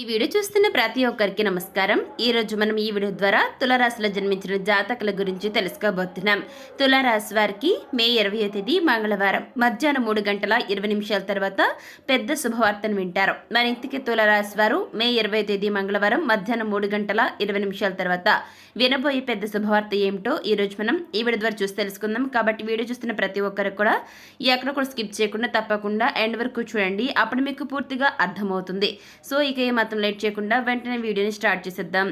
ఈ వీడియో చూస్తున్న ప్రతి ఒక్కరికి నమస్కారం. ఈ రోజు మనం ఈ వీడియో ద్వారా తులారాశిలో జన్మించిన జాతకుల గురించి తెలుసుకోబోతున్నాం. తులారాశి వారికి మే ఇరవై తేదీ మంగళవారం. మధ్యాహ్నం మూడు గంటల ఇరవై నిమిషాల తర్వాత పెద్ద శుభవార్తను వింటారు. మన ఇంటికి తులారాశి వారు మే ఇరవై తేదీ మంగళవారం మధ్యాహ్నం మూడు గంటల ఇరవై నిమిషాల తర్వాత వినబోయే పెద్ద శుభవార్త ఏమిటో ఈ రోజు మనం ఈ వీడియో ద్వారా చూసి తెలుసుకుందాం. కాబట్టి వీడియో చూస్తున్న ప్రతి ఒక్కరికి కూడా ఎక్కడ కూడా స్కిప్ చేయకుండా తప్పకుండా ఎండ్ వరకు చూడండి. అప్పుడు మీకు పూర్తిగా అర్థమవుతుంది. సో ఇక మాత్రం లేట్ చేయకుండా వెంటనే వీడియోని స్టార్ట్ చేసేద్దాం.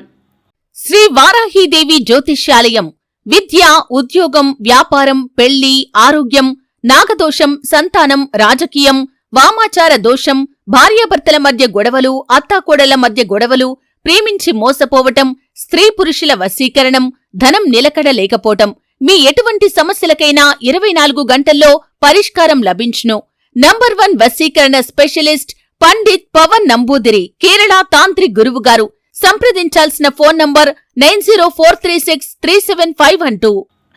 శ్రీ వారాహీదేవి జ్యోతిష్యాలయం. విద్య ఉద్యోగం వ్యాపారం పెళ్ళి ఆరోగ్యం నాగదోషం సంతానం రాజకీయం వామాచార దోషం భార్యాభర్తల మధ్య గొడవలు అత్తాకోడళ్ళ మధ్య గొడవలు ప్రేమించి మోసపోవటం స్త్రీ పురుషుల వశీకరణం ధనం నిలకడ లేకపోవటం. మీ ఎటువంటి సమస్యలకైనా ఇరవై నాలుగు గంటల్లో పరిష్కారం లభించును. నంబర్ వన్ వశీకరణ స్పెషలిస్ట్ పండిత్ పవన్ నంబూదిరి కేరళ తాంత్రిక్ గురువు గారు సంప్రదించాల్సిన phone number nine zero four three six three seven five one two.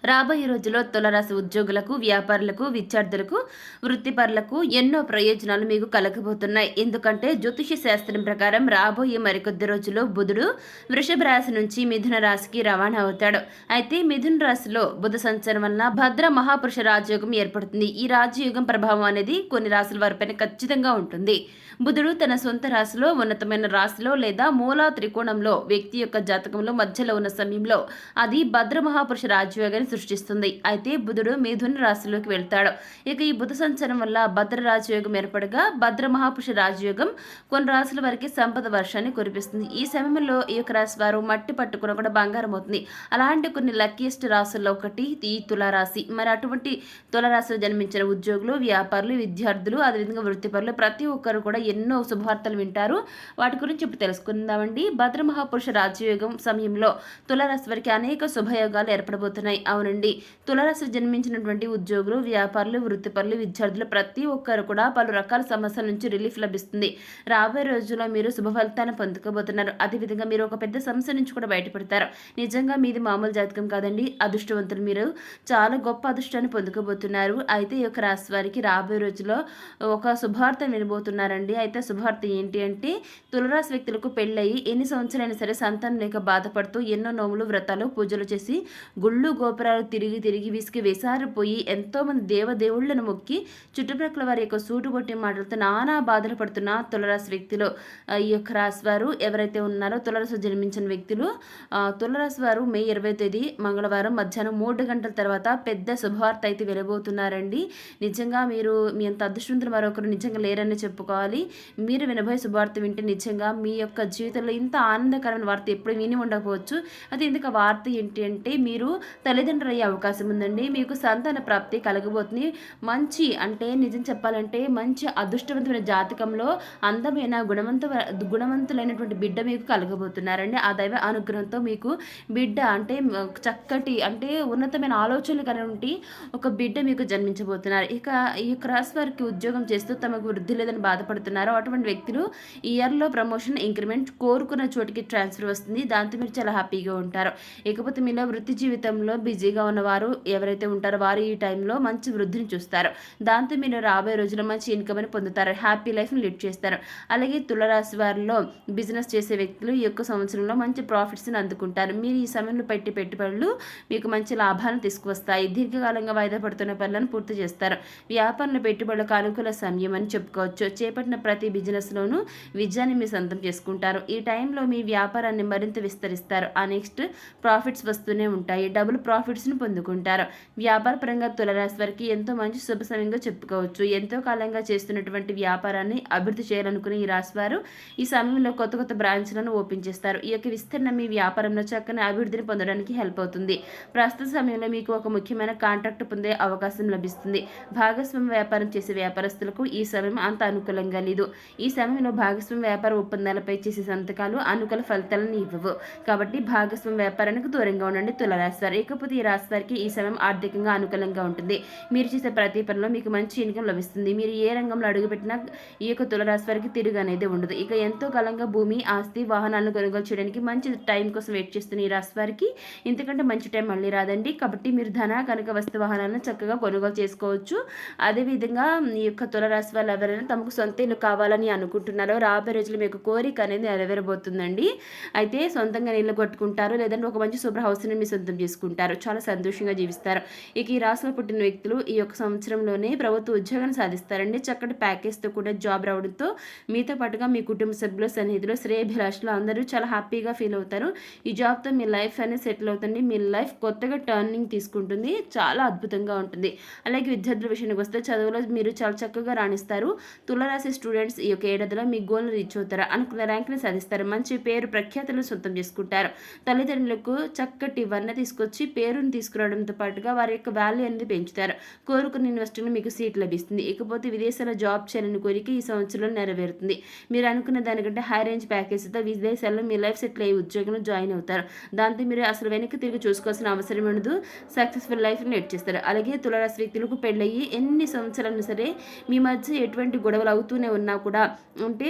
రాబోయే రోజుల్లో తులరాశి ఉద్యోగులకు వ్యాపారులకు విద్యార్థులకు వృత్తిపరులకు ఎన్నో ప్రయోజనాలు మీకు కలగబోతున్నాయి. ఎందుకంటే జ్యోతిష శాస్త్రం ప్రకారం రాబోయే మరికొద్ది రోజుల్లో బుధుడు వృషభ రాశి నుంచి మిథున రాశికి రవాణా అవుతాడు. అయితే మిథున రాశిలో బుధ సంచారం వలన భద్ర మహాపురుష రాజయోగం ఏర్పడుతుంది. ఈ రాజయోగం ప్రభావం అనేది కొన్ని రాశుల వారిపైన ఖచ్చితంగా ఉంటుంది. బుధుడు తన సొంత రాశిలో ఉన్నతమైన రాశిలో లేదా మూలా త్రికోణంలో వ్యక్తి యొక్క జాతకంలో మధ్యలో ఉన్న సమయంలో అది భద్ర మహాపురుష రాజయోగాన్ని సృష్టిస్తుంది. అయితే బుధుడు మిథున రాశిలోకి వెళ్తాడు. ఇక ఈ బుధ సంచారం వల్ల భద్ర రాజయోగం ఏర్పడగా భద్ర మహాపురుష రాజయోగం కొన్ని రాశుల వారికి సంపద వర్షాన్ని కురిపిస్తుంది. ఈ సమయంలో ఈ యొక్క రాశి వారు మట్టి పట్టుకున్న కూడా బంగారం అవుతుంది. అలాంటి కొన్ని లక్కీయెస్ట్ రాశుల్లో ఒకటి ఈ తులారాశి. మరి అటువంటి తులారాశిలో జన్మించిన ఉద్యోగులు వ్యాపారులు విద్యార్థులు అదేవిధంగా వృత్తిపరులు ప్రతి ఒక్కరు కూడా ఎన్నో శుభవార్తలు వింటారు. వాటి గురించి ఇప్పుడు తెలుసుకుందామండి. భద్ర మహాపురుష రాజయోగం సమయంలో తులారాశి వారికి అనేక శుభయోగాలు ఏర్పడబోతున్నాయి. నుండి తులరాశి జన్మించినటువంటి ఉద్యోగులు వ్యాపారులు వృత్తిపరులు విద్యార్థులు ప్రతి ఒక్కరు కూడా పలు రకాల సమస్యల నుంచి రిలీఫ్ లభిస్తుంది. రాబోయే రోజుల్లో మీరు శుభ ఫలితాన్ని పొందుకోబోతున్నారు. అదేవిధంగా మీరు ఒక పెద్ద సమస్య నుంచి కూడా బయటపడతారు. నిజంగా మీది మామూలు జాతకం కాదండి. అదృష్టవంతులు మీరు చాలా గొప్ప అదృష్టాన్ని పొందుకోబోతున్నారు. అయితే ఈ యొక్క రాశి వారికి రాబోయే రోజుల్లో ఒక శుభార్త వినబోతున్నారండి. అయితే శుభార్త ఏంటి అంటే తులరాశి వ్యక్తులకు పెళ్ళయి ఎన్ని సంవత్సరాలైనా సరే సంతానం లేక బాధపడుతూ ఎన్నో నోములు వ్రతాలు పూజలు చేసి గుళ్ళు గోపురాలు తిరిగి తిరిగి విసిగి విసారిపోయి ఎంతోమంది దేవదేవుళ్ళను మొక్కి చుట్టుప్రక్కల వారి యొక్క సూటుగొట్టి మాటలతో నానా బాధలు పడుతున్న తులరాశి వ్యక్తులు. ఈ యొక్క రాశి వారు ఎవరైతే ఉన్నారో తులరాశి జన్మించిన వ్యక్తులు తులరాశి వారు మే ఇరవై తేదీ మంగళవారం మధ్యాహ్నం మూడు గంటల తర్వాత పెద్ద శుభవార్త అయితే వెళ్ళబోతున్నారండి నిజంగా మీరు మీ అంత అదృష్టవంతులు మరొకరు నిజంగా లేరని చెప్పుకోవాలి. మీరు వినబోయే శుభవార్త వింటే నిజంగా మీ యొక్క జీవితంలో ఇంత ఆనందకరమైన వార్త ఎప్పుడు విని ఉండకపోవచ్చు. అది ఎందుకు వార్త ఏంటి అంటే మీరు తల్లిదండ్రులు అయ్యే అవకాశం ఉందండి. మీకు సంతాన ప్రాప్తి కలగబోతుంది. మంచి అంటే నిజం చెప్పాలంటే మంచి అదృష్టవంతమైన జాతకంలో అందమైన గుణవంత గుణవంతులైనటువంటి బిడ్డ మీకు కలగబోతున్నారండి. ఆ దైవ అనుగ్రహంతో మీకు బిడ్డ అంటే చక్కటి అంటే ఉన్నతమైన ఆలోచనలు కలిగి ఒక బిడ్డ మీకు జన్మించబోతున్నారు. ఇక ఈ క్రాస్ వారికి ఉద్యోగం చేస్తూ తమకు వృద్ధి లేదని బాధపడుతున్నారో. అటువంటి వ్యక్తులు ఇయర్లో ప్రమోషన్ ఇంక్రిమెంట్ కోరుకున్న చోటికి ట్రాన్స్ఫర్ వస్తుంది. దాంతో మీరు చాలా హ్యాపీగా ఉంటారు. ఇకపోతే మీలో వృత్తి జీవితంలో బిజీగా ఉన్నవారు ఎవరైతే ఉంటారో వారు ఈ టైంలో మంచి వృద్ధిని చూస్తారు. దాంతో మీరు రాబోయే రోజుల్లో మంచి ఇన్కమ్ అని పొందుతారు. హ్యాపీ లైఫ్ని లీడ్ చేస్తారు. అలాగే తులరాశి వారిలో బిజినెస్ చేసే వ్యక్తులు ఈ యొక్క సంవత్సరంలో మంచి ప్రాఫిట్స్ని అందుకుంటారు. మీరు ఈ సమయంలో పెట్టి పెట్టుబడులు మీకు మంచి లాభాలను తీసుకువస్తాయి. దీర్ఘకాలంగా వాయిదా పడుతున్న పనులను పూర్తి చేస్తారు. వ్యాపారంలో పెట్టుబడులకు అనుకూల సమయం అని చెప్పుకోవచ్చు. చేపట్టిన ప్రతి బిజినెస్లోనూ విజయాన్ని మీ సొంతం చేసుకుంటారు. ఈ టైంలో మీ వ్యాపారాన్ని మరింత విస్తరిస్తారు. ఆ నెక్స్ట్ ప్రాఫిట్స్ వస్తూనే ఉంటాయి. డబుల్ ప్రాఫిట్ ప్రాఫిట్స్ను పొందుకుంటారు. వ్యాపార పరంగా తులరాశి వారికి ఎంతో మంచి శుభ సమయంగా చెప్పుకోవచ్చు. ఎంతో కాలంగా చేస్తున్నటువంటి వ్యాపారాన్ని అభివృద్ధి చేయాలనుకునే ఈ రాశి వారు ఈ సమయంలో కొత్త కొత్త బ్రాంచ్లను ఓపెన్ చేస్తారు. ఈ యొక్క విస్తరణ మీ వ్యాపారంలో చక్కని అభివృద్ధిని పొందడానికి హెల్ప్ అవుతుంది. ప్రస్తుత సమయంలో మీకు ఒక ముఖ్యమైన కాంట్రాక్ట్ పొందే అవకాశం లభిస్తుంది. భాగస్వామ్య వ్యాపారం చేసే వ్యాపారస్తులకు ఈ సమయం అంత అనుకూలంగా లేదు. ఈ సమయంలో భాగస్వామ్య వ్యాపార ఒప్పందాలపై చేసే సంతకాలు అనుకూల ఫలితాలను ఇవ్వవు. కాబట్టి భాగస్వామ్య వ్యాపారానికి దూరంగా ఉండండి తులరాశి వారు. ఇకపోతే రాశి వారికి ఈ సమయం ఆర్థికంగా అనుకూలంగా ఉంటుంది. మీరు చేసే ప్రతి పనిలో మీకు మంచి ఇన్కమ్ లభిస్తుంది. మీరు ఏ రంగంలో అడుగుపెట్టినా ఈ యొక్క తులరాశి వారికి తిరుగు అనేది ఉండదు. ఇక ఎంతో కాలంగా భూమి ఆస్తి వాహనాలను కొనుగోలు చేయడానికి మంచి టైం కోసం వెయిట్ చేస్తున్న ఈ రాశి వారికి ఇంతకంటే మంచి టైం మళ్ళీ రాదండి. కాబట్టి మీరు ధన కనుక వస్తు వాహనాలను చక్కగా కొనుగోలు చేసుకోవచ్చు. అదేవిధంగా ఈ యొక్క తులరాశి వాళ్ళు ఎవరైనా తమకు సొంత ఇల్లు కావాలని అనుకుంటున్నారో రాబోయే రోజులు మీకు కోరిక అనేది నెరవేరబోతుందండి. అయితే సొంతంగా నీళ్ళు కొట్టుకుంటారు. లేదంటే ఒక మంచి శుభ్ర హౌస్ని మీ సొంతం చేసుకుంటారు. చాలా చాలా సంతోషంగా జీవిస్తారు. ఇక ఈ రాశిలో పుట్టిన వ్యక్తులు ఈ యొక్క సంవత్సరంలోనే ప్రభుత్వ ఉద్యోగాన్ని సాధిస్తారండి. చక్కటి ప్యాకేజ్తో కూడా జాబ్ రావడంతో మీతో పాటుగా మీ కుటుంబ సభ్యులు సన్నిహితులు శ్రేయభిలాషులు అందరూ చాలా హ్యాపీగా ఫీల్ అవుతారు. ఈ జాబ్తో మీ లైఫ్ అనేది సెటిల్ అవుతుంది. మీ లైఫ్ కొత్తగా టర్నింగ్ తీసుకుంటుంది. చాలా అద్భుతంగా ఉంటుంది. అలాగే విద్యార్థుల విషయానికి వస్తే చదువులో మీరు చాలా చక్కగా రాణిస్తారు. తులరాశి స్టూడెంట్స్ ఈ యొక్క ఏడాదిలో మీ గోల్ రీచ్ అవుతారు. అనుకున్న ర్యాంక్ని సాధిస్తారు. మంచి పేరు ప్రఖ్యాతులను సొంతం చేసుకుంటారు. తల్లిదండ్రులకు చక్కటి వర్ణ తీసుకొచ్చి పేరు పేరుని తీసుకురావడంతో పాటుగా వారి యొక్క వాల్యూ అనేది పెంచుతారు. కోరుకున్న యూనివర్సిటీలో మీకు సీట్ లభిస్తుంది. ఇకపోతే విదేశాల్లో జాబ్ చేయాలని కోరిక ఈ సంవత్సరంలో నెరవేరుతుంది. మీరు అనుకున్న దానికంటే హై రేంజ్ ప్యాకేజీతో విదేశాల్లో మీ లైఫ్ సెటిల్ అయ్యే ఉద్యోగంలో జాయిన్ అవుతారు. దాంతో మీరు అసలు వెనక్కి తిరిగి చూసుకోవాల్సిన అవసరం ఉండదు. సక్సెస్ఫుల్ లైఫ్ని నెట్ చేస్తారు. అలాగే తులరాశి వ్యక్తులకు పెళ్ళయ్యి ఎన్ని సంవత్సరాలు సరే మీ మధ్య ఎటువంటి గొడవలు అవుతూనే ఉన్నా కూడా అంటే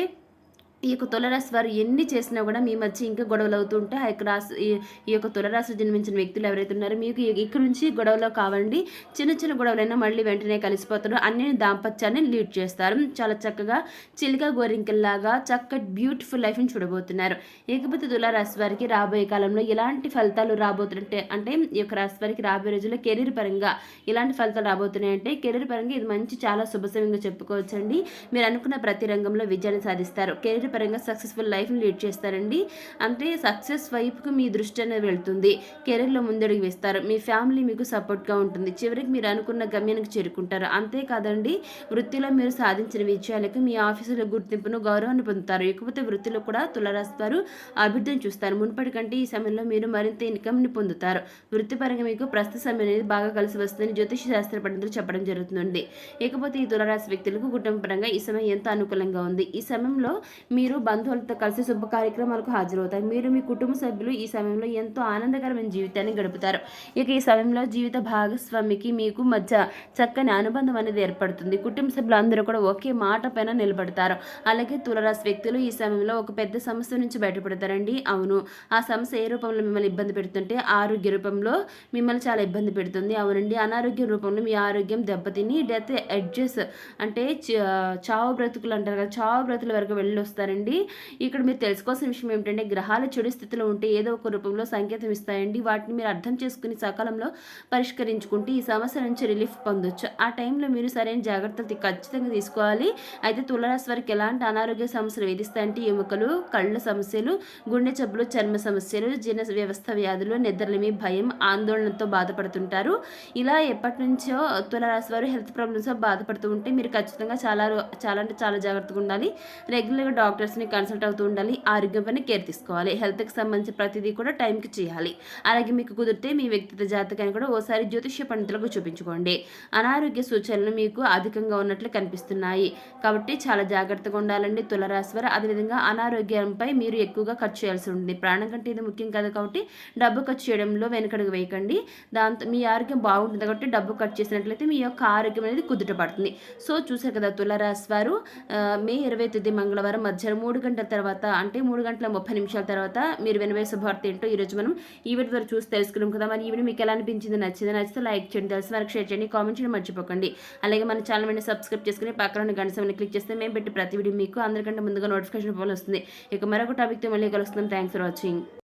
ఈ యొక్క తులరాశి వారు ఎన్ని చేసినా కూడా మీ మధ్య ఇంకా గొడవలు అవుతుంటే ఆ యొక్క రాశి ఈ- యొక్క తులరాశి జన్మించిన వ్యక్తులు ఎవరైతే ఉన్నారో మీకు ఇక్కడ నుంచి గొడవలు కావండి. చిన్న చిన్న గొడవలైనా మళ్ళీ వెంటనే కలిసిపోతారు. అన్ని దాంపత్యాన్ని లీడ్ చేస్తారు. చాలా చక్కగా చిలుక గోరింకల్లాగా చక్కటి బ్యూటిఫుల్ లైఫ్ని చూడబోతున్నారు. ఇకపోతే తులారాశి వారికి రాబోయే కాలంలో ఎలాంటి ఫలితాలు రాబోతుంటే అంటే ఈ యొక్క రాశి వారికి రాబోయే రోజుల్లో కెరీర్ పరంగా ఎలాంటి ఫలితాలు రాబోతున్నాయంటే కెరీర్ పరంగా ఇది మంచి చాలా శుభసమంగా చెప్పుకోవచ్చండి. మీరు అనుకున్న ప్రతి రంగంలో విజయాన్ని సాధిస్తారు. కెరీర్ పరంగా సక్సెస్ఫుల్ లైఫ్ని లీడ్ చేస్తారండి. అంటే సక్సెస్ వైపుకు మీ దృష్టి అనేది వెళ్తుంది. కెరీర్లో ముందడుగు వేస్తారు. మీ ఫ్యామిలీ మీకు సపోర్ట్గా ఉంటుంది. చివరికి మీరు అనుకున్న గమ్యానికి చేరుకుంటారు. అంతేకాదండి వృత్తిలో మీరు సాధించిన విజయాలకు మీ ఆఫీసులో గుర్తింపును గౌరవాన్ని పొందుతారు. ఇకపోతే వృత్తిలో కూడా తులరాశి వారు అభివృద్ధిని చూస్తారు. మునుపటి కంటే ఈ సమయంలో మీరు మరింత ఇన్కమ్ని పొందుతారు. వృత్తిపరంగా మీకు ప్రస్తుత సమయం అనేది బాగా కలిసి వస్తుందని జ్యోతిష శాస్త్ర పండితులు చెప్పడం జరుగుతుంది ఇకపోతే ఈ తులరాశి వ్యక్తులకు కుటుంబపరంగా ఈ సమయం ఎంత అనుకూలంగా ఉంది? ఈ సమయంలో మీ మీరు బంధువులతో కలిసి శుభ కార్యక్రమాలకు హాజరవుతారు. మీరు మీ కుటుంబ సభ్యులు ఈ సమయంలో ఎంతో ఆనందకరమైన జీవితాన్ని గడుపుతారు. ఇక ఈ సమయంలో జీవిత భాగస్వామికి మీకు మధ్య చక్కని అనుబంధం అనేది ఏర్పడుతుంది. కుటుంబ సభ్యులు అందరూ కూడా ఒకే మాట పైన నిలబడతారు. అలాగే తులరాశి వ్యక్తులు ఈ సమయంలో ఒక పెద్ద సమస్య నుంచి బయటపడతారండి. అవును ఆ సమస్య ఏ రూపంలో మిమ్మల్ని ఇబ్బంది పెడుతుంటే ఆరోగ్య రూపంలో మిమ్మల్ని చాలా ఇబ్బంది పెడుతుంది. అవునండి అనారోగ్య రూపంలో మీ ఆరోగ్యం దెబ్బతిని డెత్ ఎడ్జెస్ అంటే చ- చావు బ్రతుకులు అంటారు కదా చావు బ్రతుల వరకు వెళ్ళి వస్తారండి ఇక్కడ మీరు తెలుసుకోవాల్సిన విషయం ఏమిటంటే గ్రహాలు చెడు స్థితిలో ఉంటే ఏదో ఒక రూపంలో సంకేతం ఇస్తాయండి. వాటిని మీరు అర్థం చేసుకుని సకాలంలో పరిష్కరించుకుంటే ఈ సమస్య నుంచి రిలీఫ్ పొందొచ్చు. ఆ టైంలో మీరు సరైన జాగ్రత్తలు ఖచ్చితంగా తీసుకోవాలి. అయితే తులరాశి వారికి ఎలాంటి అనారోగ్య సమస్యలు వేధిస్తాయంటే ఎముకలు కళ్ళ సమస్యలు గుండె జబ్బులు చర్మ సమస్యలు జీర్ణ వ్యవస్థ వ్యాధులు నిద్రలేమి భయం ఆందోళనతో బాధపడుతుంటారు. ఇలా ఎప్పటి నుంచో తులరాశి వారు హెల్త్ ప్రాబ్లమ్స్ బాధపడుతూ ఉంటే మీరు ఖచ్చితంగా చాలా చాలా అంటే చాలా జాగ్రత్తగా ఉండాలి. రెగ్యులర్గా డాక్టర్ డాక్టర్స్ని కన్సల్ట్ అవుతూ ఉండాలి ఆరోగ్యంపైన కేర్ తీసుకోవాలి హెల్త్కి సంబంధించిన ప్రతిదీ కూడా టైంకి చేయాలి. అలాగే మీకు కుదిరితే మీ వ్యక్తిగత జాతకాన్ని కూడా ఓసారి జ్యోతిష్య పండితులకు చూపించుకోండి. అనారోగ్య సూచనలు మీకు అధికంగా ఉన్నట్లు కనిపిస్తున్నాయి. కాబట్టి చాలా జాగ్రత్తగా ఉండాలండి. తులరాశి వారు అదేవిధంగా అనారోగ్యంపై మీరు ఎక్కువగా ఖర్చు చేయాల్సి ఉంటుంది. ప్రాణం కంటే ఇది ముఖ్యం కాదు కాబట్టి డబ్బు ఖర్చు చేయడంలో వెనుకడుగు వేయకండి. దాంతో మీ ఆరోగ్యం బాగుంటుంది కాబట్టి డబ్బు ఖర్చు చేసినట్లయితే మీ యొక్క ఆరోగ్యం అనేది కుదుట పడుతుంది. సో చూసారు కదా తులరాశి వారు మే ఇరవై తేదీ మంగళవారం మధ్య మధ్యాహ్నం మూడు గంటల తర్వాత అంటే మూడు గంటల ముప్పై నిమిషాల తర్వాత మీరు వినవే శుభవార్త ఏంటో ఈరోజు మనం ఈవెంట్ ద్వారా చూసి తెలుసుకున్నాం కదా. మరి ఈ మీకు ఎలా అనిపించింది నచ్చింది నచ్చితే లైక్ చేయండి తెలిసి వరకు షేర్ చేయండి కామెంట్ చేయడం మర్చిపోకండి. అలాగే మన ఛానల్ మీద సబ్స్క్రైబ్ చేసుకుని పక్కన గంట సమయం క్లిక్ చేస్తే మేము పెట్టి ప్రతి వీడియో మీకు అందరికంటే ముందుగా నోటిఫికేషన్ ఫోన్ వస్తుంది. ఇక మరొక టాపిక్తో మళ్ళీ కలుస్తున్నాం. Thanks for watching